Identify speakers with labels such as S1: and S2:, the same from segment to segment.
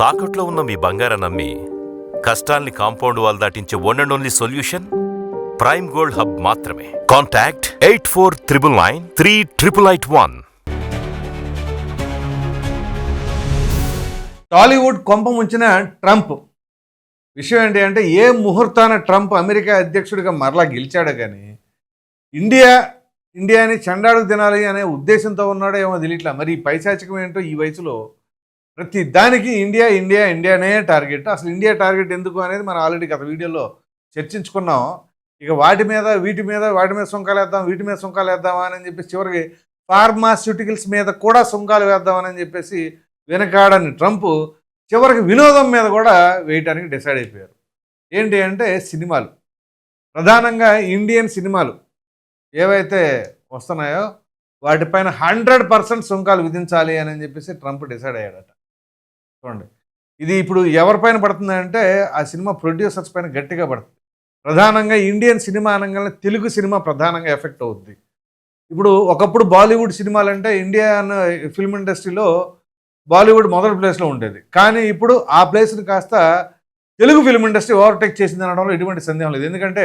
S1: తాకట్లో ఉన్న మీ బంగారం నమ్మి కష్టాల్ని compound wall దాటించే one and only solution prime gold hub మాత్రమే. Contact eight four triple nine three triple eight one
S2: Tollywood కొంప ముంచిన ట్రంప్. విషయం ఏంటి అంటే ఏ ముహూర్తాన ట్రంప్ అమెరికా అధ్యక్షుడిగా మరలా గెలిచాడు కానీ ఇండియా ఇండియాని చండాడు తినాలి అనే ఉద్దేశంతో ఉన్నాడో ఏమో తెలియట్లా. మరి ఈ పైశాచికం ఏంటో ఈ వయసులో ప్రతి దానికి ఇండియా ఇండియా ఇండియానే టార్గెట్. అసలు ఇండియా టార్గెట్ ఎందుకు అనేది మనం ఆల్రెడీ గత వీడియోలో చర్చించుకున్నాం. ఇక వాటి మీద వీటి మీద వాటి మీద సుంకాలు వేద్దాం వీటి మీద సుంకాలు వేద్దామా అని చెప్పేసి చివరికి ఫార్మాస్యూటికల్స్ మీద కూడా సుంకాలు వేద్దామని చెప్పేసి వెనకాడని ట్రంప్ చివరికి వినోదం మీద కూడా వేయటానికి డిసైడ్ అయిపోయారు. ఏంటి అంటే సినిమాలు. ప్రధానంగా ఇండియన్ సినిమాలు ఏవైతే వస్తున్నాయో వాటిపైన హండ్రెడ్ పర్సెంట్ సుంకాలు విధించాలి అని చెప్పేసి ట్రంప్ డిసైడ్ అయ్యాడట. చూడండి. ఇది ఇప్పుడు ఎవరిపైన పడుతుందంటే ఆ సినిమా ప్రొడ్యూసర్స్ పైన గట్టిగా పడుతుంది. ప్రధానంగా ఇండియన్ సినిమా అనగానే తెలుగు సినిమా ప్రధానంగా ఎఫెక్ట్ అవుద్ది. ఇప్పుడు ఒకప్పుడు బాలీవుడ్ సినిమాలు అంటే ఇండియన్ ఫిల్మ్ ఇండస్ట్రీలో బాలీవుడ్ మొదటి ప్లేస్లో ఉండేది. కానీ ఇప్పుడు ఆ ప్లేస్ని కాస్త తెలుగు ఫిల్మ్ ఇండస్ట్రీ ఓవర్టేక్ చేసింది అనడంలో ఎటువంటి సందేహం లేదు. ఎందుకంటే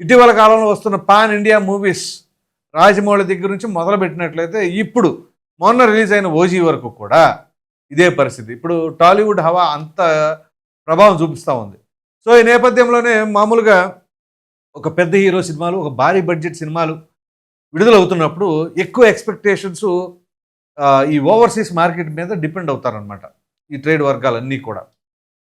S2: ఇటీవల కాలంలో వస్తున్న పాన్ ఇండియా మూవీస్ రాజమౌళి దగ్గర నుంచి మొదలుపెట్టినట్లయితే ఇప్పుడు మొన్న రిలీజ్ అయిన ఓజీ వరకు కూడా ఇదే పరిస్థితి. ఇప్పుడు టాలీవుడ్ హవా అంత ప్రభావం చూపిస్తూ ఉంది. సో ఈ నేపథ్యంలోనే మామూలుగా ఒక పెద్ద హీరో సినిమాలు ఒక భారీ బడ్జెట్ సినిమాలు విడుదలవుతున్నప్పుడు ఎక్కువ ఎక్స్పెక్టేషన్స్ ఈ ఓవర్సీస్ మార్కెట్ మీద డిపెండ్ అవుతారనమాట ఈ ట్రేడ్ వర్గాలన్నీ కూడా.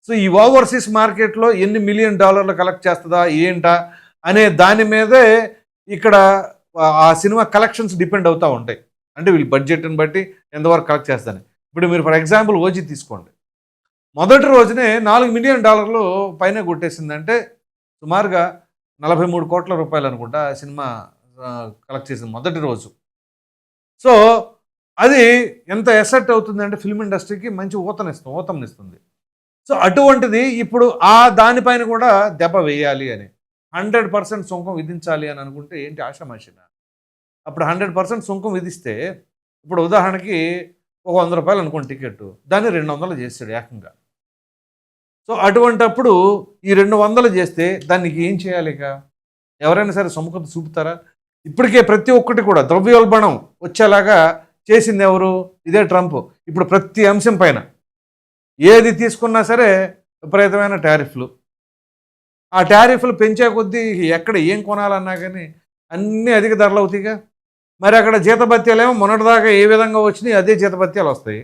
S2: సో ఈ ఓవర్సీస్ మార్కెట్లో ఎన్ని మిలియన్ డాలర్లు కలెక్ట్ చేస్తుందా ఏంటా అనే దాని మీదే ఇక్కడ ఆ- సినిమా కలెక్షన్స్ డిపెండ్ అవుతూ ఉంటాయి. అంటే వీళ్ళు బడ్జెట్ని బట్టి ఎంతవరకు కలెక్ట్ చేస్తాను ఇప్పుడు మీరు ఫర్ ఎగ్జాంపుల్ ఓజీ తీసుకోండి. మొదటి రోజునే నాలుగు మిలియన్ డాలర్లు పైన కొట్టేసిందంటే సుమారుగా నలభై మూడు కోట్ల రూపాయలు అనుకుంటా సినిమా కలెక్ట్ చేసింది మొదటి రోజు. సో అది ఎంత ఎసెట్ అవుతుందంటే ఫిల్మ్ ఇండస్ట్రీకి మంచి ఊతనిస్తుంది ఊతంనిస్తుంది సో అటువంటిది ఇప్పుడు ఆ దానిపైన కూడా దెబ్బ వేయాలి అని. హండ్రెడ్ పర్సెంట్ సుంకం విధించాలి అని అనుకుంటే ఏంటి ఆషామాషిన? అప్పుడు హండ్రెడ్ పర్సెంట్ సుంకం విధిస్తే ఇప్పుడు ఉదాహరణకి ఒక వంద రూపాయలు అనుకోండి టికెట్. దాన్ని రెండు వందలు చేస్తాడు ఏకంగా. సో అటువంటప్పుడు ఈ రెండు వందలు చేస్తే దానికి ఏం చేయాలి ఇక ఎవరైనా సరే సముఖత చూపుతారా? ఇప్పటికే ప్రతి ఒక్కటి కూడా ద్రవ్యోల్బణం వచ్చేలాగా చేసింది ఎవరు? ఇదే ట్రంప్. ఇప్పుడు ప్రతి అంశం పైన ఏది తీసుకున్నా సరే విపరీతమైన టారిఫ్లు. ఆ టారిఫ్లు పెంచే కొద్దీ ఎక్కడ ఏం కొనాలన్నా కానీ అన్నీ అధిక ధరలు అవుతాయిగా. మరి అక్కడ జీతభత్యాలేమో మొన్నటిదాకా ఏ విధంగా వచ్చినాయి అదే జీతభత్యాలు వస్తాయి.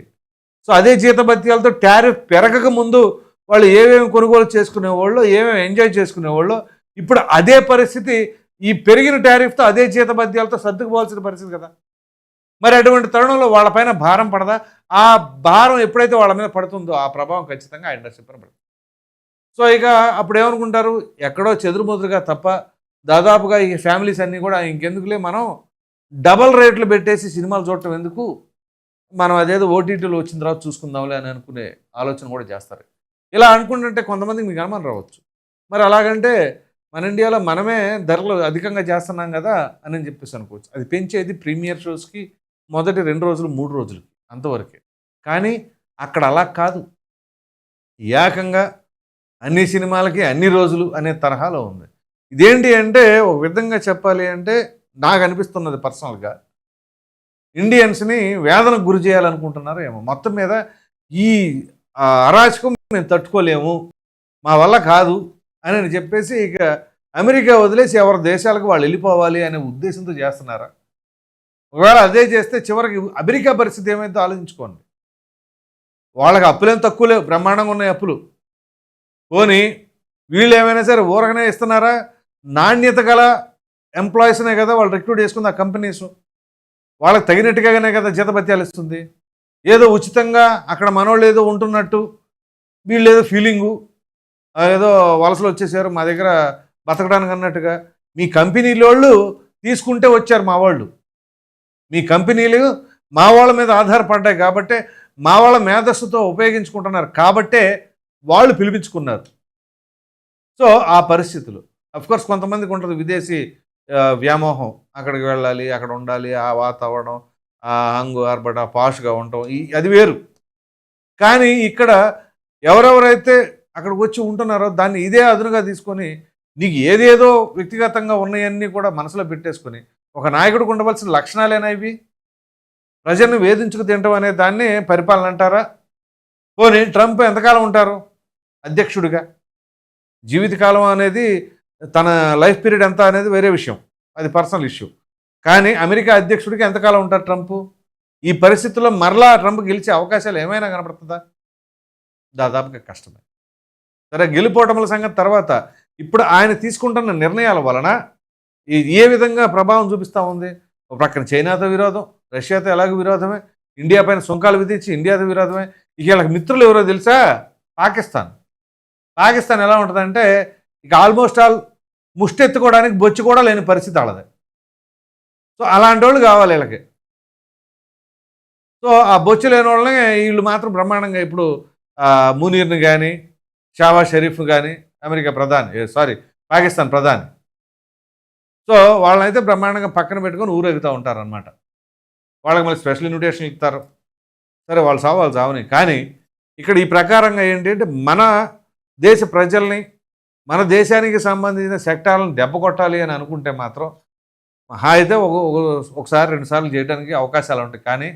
S2: సో అదే జీతభత్యాలతో టారిఫ్ పెరగక ముందు వాళ్ళు ఏమేమి కొనుగోలు చేసుకునేవాళ్ళు ఏమేమి ఎంజాయ్ చేసుకునేవాళ్ళు ఇప్పుడు అదే పరిస్థితి ఈ పెరిగిన టారిఫ్తో అదే జీతభత్యాలతో సర్దుకుపోవాల్సిన పరిస్థితి కదా. మరి అటువంటి తరుణంలో వాళ్ళపైన భారం పడదా? ఆ భారం ఎప్పుడైతే వాళ్ళ మీద పడుతుందో ఆ ప్రభావం ఖచ్చితంగా ఆ ఇండస్ట్రీ పైన పడుతుంది. సో ఇక అప్పుడు ఏమనుకుంటారు? ఎక్కడో చెదురుముదురుగా తప్ప దాదాపుగా ఈ ఫ్యామిలీస్ అన్నీ కూడా ఇంకెందుకులే మనం డబల్ రేట్లు పెట్టేసి సినిమాలు చూడటం ఎందుకు? మనం అదేదో ఓటీటీలో వచ్చిన తర్వాత చూసుకుందాంలే అని అనుకునే ఆలోచన కూడా చేస్తారు. ఇలా అనుకుంటుంటే కొంతమందికి మీకు అనుమానం రావచ్చు. మరి అలాగంటే మన ఇండియాలో మనమే ధరలు అధికంగా చేస్తున్నాం కదా అని చెప్పేసి అనుకోవచ్చు. అది పెంచేది ప్రీమియర్ షోస్కి మొదటి రెండు రోజులు మూడు రోజులకి అంతవరకే. కానీ అక్కడ అలా కాదు. ఏకంగా అన్ని సినిమాలకి అన్ని రోజులు అనే తరహాలో ఉంది. ఇదేంటి అంటే ఒక విధంగా చెప్పాలి అంటే నాకు అనిపిస్తున్నది పర్సనల్గా ఇండియన్స్ని వేదనకు గురి చేయాలనుకుంటున్నారు ఏమో. మొత్తం మీద ఈ అరాచకం మేము తట్టుకోలేము మా వల్ల కాదు అని చెప్పేసి ఇక అమెరికా వదిలేసి ఎవరి దేశాలకు వాళ్ళు వెళ్ళిపోవాలి అనే ఉద్దేశంతో చేస్తున్నారా? ఒకవేళ అదే చేస్తే చివరికి అమెరికా పరిస్థితి ఏమైతే ఆలోచించుకోండి. వాళ్ళకి అప్పులేం తక్కువ లేవు బ్రహ్మాండంగా ఉన్నాయి అప్పులు. పోనీ వీళ్ళు ఏమైనా సరే ఊరకనే ఇస్తున్నారా? నాణ్యత గల ఎంప్లాయీస్నే కదా వాళ్ళు రిక్రూట్ చేసుకుంది ఆ కంపెనీస్ వాళ్ళకి తగినట్టుగానే కదా జీతభత్యాలు ఇస్తుంది. ఏదో ఉచితంగా అక్కడ మనోళ్ళు ఏదో ఉంటున్నట్టు వీళ్ళు ఏదో ఫీలింగు ఏదో వలసలు వచ్చేసారు మా దగ్గర బతకడానికి అన్నట్టుగా. మీ కంపెనీలోళ్ళు తీసుకుంటే వచ్చారు మా వాళ్ళు. మీ కంపెనీలు మా వాళ్ళ మీద ఆధారపడ్డాయి కాబట్టే మా వాళ్ళ మేధస్సుతో ఉపయోగించుకుంటున్నారు కాబట్టే వాళ్ళు పిలిపించుకున్నారు. సో ఆ పరిస్థితులు. అఫ్కోర్స్ కొంతమందికి ఉంటుంది విదేశీ వ్యామోహం. అక్కడికి వెళ్ళాలి అక్కడ ఉండాలి ఆ వాతావరణం ఆ హంగు ఆర్బట పాష్గా ఉండటం ఈ అది వేరు. కానీ ఇక్కడ ఎవరెవరైతే అక్కడికి వచ్చి ఉంటున్నారో దాన్ని ఇదే అదునుగా తీసుకొని నీకు ఏదేదో వ్యక్తిగతంగా ఉన్నాయన్నీ కూడా మనసులో పెట్టేసుకొని ఒక నాయకుడికి ఉండవలసిన లక్షణాలేనా ఇవి? ప్రజలను వేధించుకు తినటం అనే దాన్ని పరిపాలన అంటారా? పోనీ ట్రంప్ ఎంతకాలం ఉంటారు? అధ్యక్షుడిగా. జీవితకాలం అనేది తన లైఫ్ పీరియడ్ ఎంత అనేది వేరే విషయం. అది పర్సనల్ ఇష్యూ. కానీ అమెరికా అధ్యక్షుడికి ఎంతకాలం ఉంటారు ట్రంప్? ఈ పరిస్థితుల్లో మరలా ట్రంప్ గెలిచే అవకాశాలు ఏమైనా కనపడుతుందా? దాదాపుగా కష్టమే. సరే గెలుపోటముల సంగతి తర్వాత ఇప్పుడు ఆయన తీసుకుంటున్న నిర్ణయాల వలన ఏ విధంగా ప్రభావం చూపిస్తూ ఉంది? ఒక ప్రక్కన చైనాతో విరోధం రష్యాతో ఎలాగో విరోధమే ఇండియా పైన సుంకాలు విధించి ఇండియాతో విరోధమే. ఇక వీళ్ళకి మిత్రులు ఎవరో తెలుసా? పాకిస్తాన్. పాకిస్తాన్ ఎలా ఉంటుందంటే ఇక ఆల్మోస్ట్ ఆల్ ముష్టెత్తుకోవడానికి బొచ్చు కూడా లేని పరిస్థితి వాళ్ళది. సో అలాంటి వాళ్ళు కావాలి వీళ్ళకి. సో ఆ బొచ్చు లేని వాళ్ళని వీళ్ళు మాత్రం బ్రహ్మాండంగా ఇప్పుడు మునీర్ని కానీ షావా షరీఫ్ కానీ అమెరికా ప్రధాని సారీ పాకిస్తాన్ ప్రధాని. సో వాళ్ళనైతే బ్రహ్మాండంగా పక్కన పెట్టుకొని ఊరెగుతూ ఉంటారనమాట వాళ్ళకి మళ్ళీ స్పెషల్ ఇన్విటేషన్ ఇస్తారు. సరే వాళ్ళు సావు వాళ్ళు సావని. కానీ ఇక్కడ ఈ ప్రకారంగా ఏంటంటే మన దేశ ప్రజల్ని మన దేశానికి సంబంధించిన సెక్టార్లను దెబ్బ కొట్టాలి అని అనుకుంటే మాత్రం మహా అయితే ఒక ఒకసారి రెండుసార్లు చేయడానికి అవకాశాలు ఉంటాయి. కానీ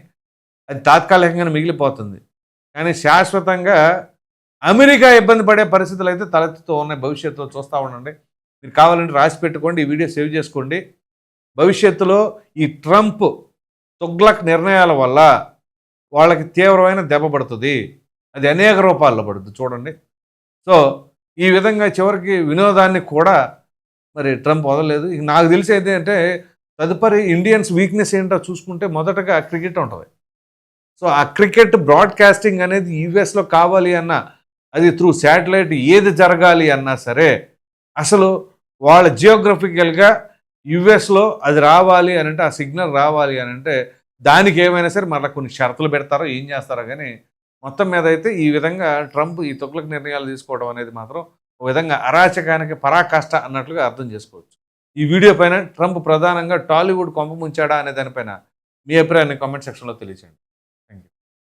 S2: అది తాత్కాలికంగా మిగిలిపోతుంది. కానీ శాశ్వతంగా అమెరికా ఇబ్బంది పడే పరిస్థితులు అయితే తలెత్తుతూ ఉన్నాయి. భవిష్యత్తులో చూస్తూ ఉండండి. మీరు కావాలంటే రాసి పెట్టుకోండి ఈ వీడియో సేవ్ చేసుకోండి. భవిష్యత్తులో ఈ ట్రంప్ తుగ్లక్ నిర్ణయాల వల్ల వాళ్ళకి తీవ్రమైన దెబ్బ పడుతుంది. అది అనేక రూపాల్లో పడుతుంది. చూడండి. సో ఈ విధంగా చివరికి వినోదాన్ని కూడా మరి ట్రంప్ వదలలేదు. నాకు తెలిసి అంటే తదుపరి ఇండియన్స్ వీక్నెస్ ఏంటో చూసుకుంటే మొదటగా క్రికెట్ ఉంటుంది. సో ఆ క్రికెట్ బ్రాడ్కాస్టింగ్ అనేది యూఎస్లో కావాలి అన్నా అది త్రూ శాటిలైట్ ఏది జరగాలి అన్నా సరే అసలు వాళ్ళ జియోగ్రఫికల్గా యుఎస్లో అది రావాలి అని అంటే ఆ సిగ్నల్ రావాలి అని అంటే దానికి ఏమైనా సరే మళ్ళీ కొన్ని షరతులు పెడతారో ఏం చేస్తారో కానీ మొత్తం మీద అయితే ఈ విధంగా ట్రంప్ ఈ తొక్లకు నిర్ణయాలు తీసుకోవడం అనేది మాత్రం ఒక విధంగా అరాచకానికి పరాకాష్ట అన్నట్లుగా అర్థం చేసుకోవచ్చు. ఈ వీడియో పైన ట్రంప్ ప్రధానంగా టాలీవుడ్ కొంప ముంచాడా అనే దానిపైన మీ అభిప్రాయాన్ని కామెంట్ సెక్షన్లో తెలియచేయండి.